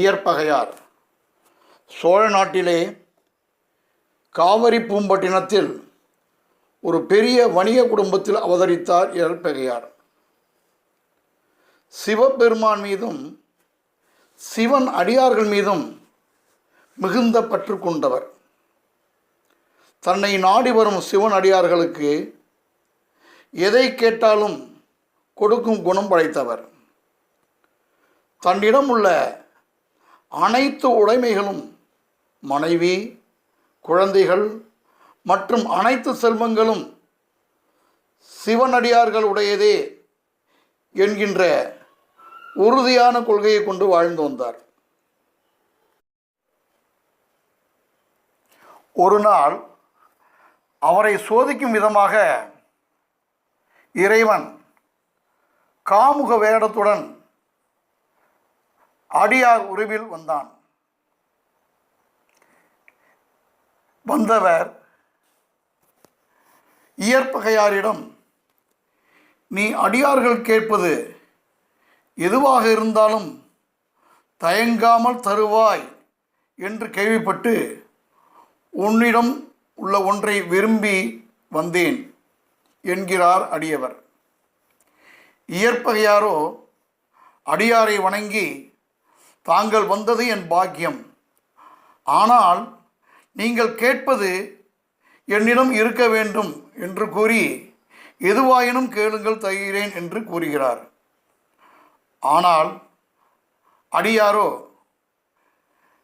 இயற்பகையார். சோழ நாட்டிலே காவிரி பூம்பட்டினத்தில் ஒரு பெரிய வணிக குடும்பத்தில் அவதரித்தார் இயற்பகையார். சிவபெருமான் மீதும் சிவன் அடியார்கள் மீதும் மிகுந்த பற்று கொண்டவர். தன்னை நாடி வரும் சிவன் அடியார்களுக்கு எதை கேட்டாலும் கொடுக்கும் குணம் படைத்தவர். தன்னிடம் உள்ள அனைத்து உடைமைகளும் மனைவி குழந்தைகள் மற்றும் அனைத்து செல்வங்களும் சிவனடியார்களுடையதே என்கின்ற உறுதியான கொள்கையை கொண்டு வாழ்ந்து வந்தார். ஒரு நாள் அவரை சோதிக்கும் விதமாக இறைவன் காமுக வேடத்துடன் அடியார் உருவில் வந்தான். வந்தவர் இயற்பகையாரிடம் நீ அடியார்கள் கேட்பது எதுவாக இருந்தாலும் தயங்காமல் தருவாய் என்று கேள்விப்பட்டு உன்னிடம் உள்ள ஒன்றை விரும்பி வந்தேன் என்கிறார் அடியவர். இயற்பகையாரோ அடியாரை வணங்கி தாங்கள் வந்தது என் பாக்கியம். ஆனால் நீங்கள் கேட்பது என்னிடம் இருக்க வேண்டும் என்று கூறி எதுவாயினும் கேளுங்கள் தருகிறேன் என்று கூறுகிறார். ஆனால் அடியாரோ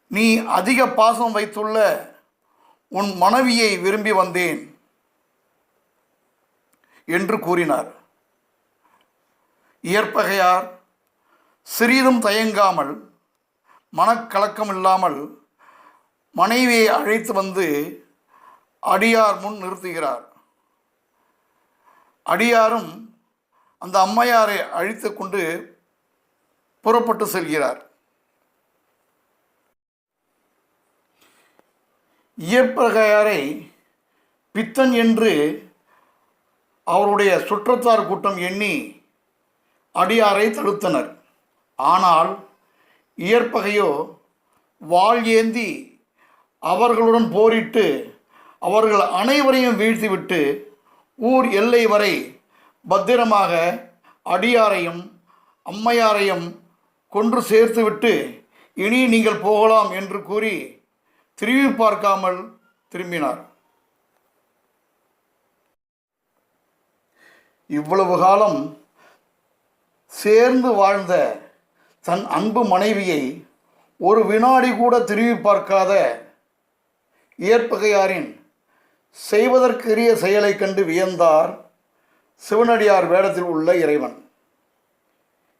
நீ அதிக பாசம் வைத்துள்ள உன் மனைவியை விரும்பி வந்தேன் என்று கூறினார். இயற்பகையார் சிறிதும் தயங்காமல் மனக்கலக்கம் இல்லாமல் மனைவியை அழைத்து வந்து அடியார் முன் நிறுத்துகிறார். அடியாரும் அந்த அம்மையாரை அழித்து கொண்டு புறப்பட்டு செல்கிறார். இயற்பகையாரை பித்தன் என்று அவருடைய சுற்றத்தார் கூட்டம் எண்ணி அடியாரை தடுத்தனர். ஆனால் இயற்பகையோ வாள் ஏந்தி அவர்களுடன் போரிட்டு அவர்கள் அனைவரையும் வீழ்த்திவிட்டு ஊர் எல்லை வரை பத்திரமாக அடியாரையும் அம்மையாரையும் கொன்று சேர்த்துவிட்டு இனி நீங்கள் போகலாம் என்று கூறி திரும்பி பார்க்காமல் திரும்பினார். இவ்வளவு காலம் சேர்ந்து வாழ்ந்த தன் அன்பு மனைவியை ஒரு வினாடி கூட திரும்பி பார்க்காத இயற்பகையாரின் செய்வதற்குரிய செயலை கண்டு வியந்தார் சிவனடியார் வேடத்தில் உள்ள இறைவன்.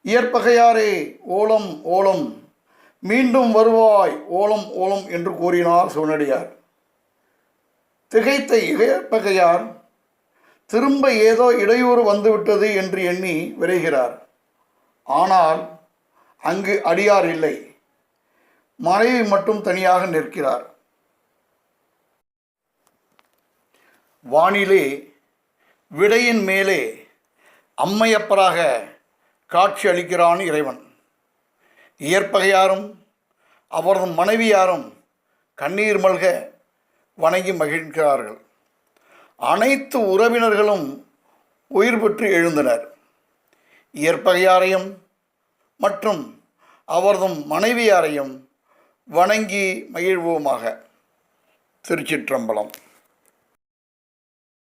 இயற்பகையாரே ஓலம் ஓலம் மீண்டும் வருவாய் ஓலம் ஓலம் என்று கூறினார் சிவனடியார். திகைத்த இயற்பகையார் திரும்ப ஏதோ இடையூறு வந்துவிட்டது என்று எண்ணி விரைகிறார். ஆனால் அங்கு அடியார் இல்லை. மனைவி மட்டும் தனியாக நிற்கிறார். வானிலே விடையின் மேலே அம்மையப்பராக காட்சி அளிக்கிறான் இறைவன். இயற்பகையாரும் அவரது மனைவியாரும் கண்ணீர் மல்க வணங்கி மகிழ்கிறார்கள். அனைத்து உறவினர்களும் உயிர் பெற்று எழுந்தனர். இயற்பகையாரையும் மற்றும் அவரதும் மனைவியாரையும் வணங்கி மகிழ்வோமாக. திருச்சிற்றம்பலம்.